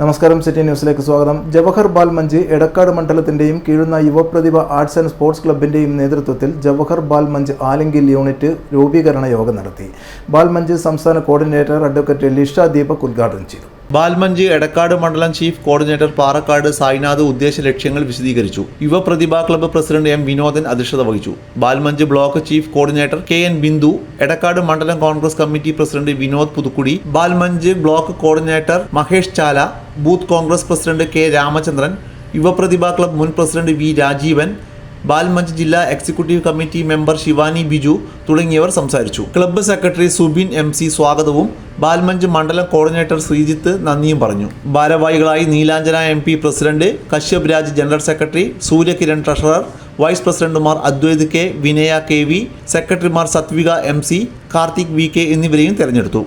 നമസ്കാരം സിറ്റി ന്യൂസിലേക്ക് സ്വാഗതം. ജവഹർ ബാൽ മഞ്ചി എടക്കാട് മണ്ഡലത്തിന്റെയും കീഴുന്ന യുവപ്രതിഭ ആർട്സ് ആൻഡ് സ്പോർട്സ് ക്ലബിന്റെയും നേതൃത്വത്തിൽ ജവഹർ ബാൽ മഞ്ച് ആലങ്കിൽ യൂണിറ്റ് രൂപീകരണ യോഗം നടത്തി. ബാൽ മഞ്ച് സംസ്ഥാന കോർഡിനേറ്റർ അഡ്വക്കേറ്റ് ലിഷ ദീപക് ഉദ്ഘാടനം ചെയ്തു. ബാൽമഞ്ച് എടക്കാട് മണ്ഡലം ചീഫ് കോർഡിനേറ്റർ പാറക്കാട് സായിനാഥ് ഉദ്ദേശ ലക്ഷ്യങ്ങൾ വിശദീകരിച്ചു. Yuva Prathibha club president M Vinodan അധ്യക്ഷത വഹിച്ചു. Balmanch block chief coordinator K N Bindu Edakkad മണ്ഡലം Congress committee president Vinod Puthukkudi Balmanch block coordinator Mahesh Chala booth Congress president K Ramachandran യുവപ്രതിഭാ club മുൻ president V Rajeevan Balmanch ജില്ലാ executive committee member Shivani Biju തുടങ്ങിയവർ സംസാരിച്ചു. Club secretary Subin M C സ്വാഗതവും ബാൽമഞ്ച് മണ്ഡലം coordinator Sreejith നന്ദിയും പറഞ്ഞു. ഭാരവാഹികളായി Neelanjana M P president Kashyap Raj general secretary Suryakiran treasurer vice പ്രസിഡന്റുമാർ Adwaith K Vinaya K V സെക്രട്ടറിമാർ Sathvika M C Karthik V K എന്നിവരെയും തെരഞ്ഞെടുത്തു.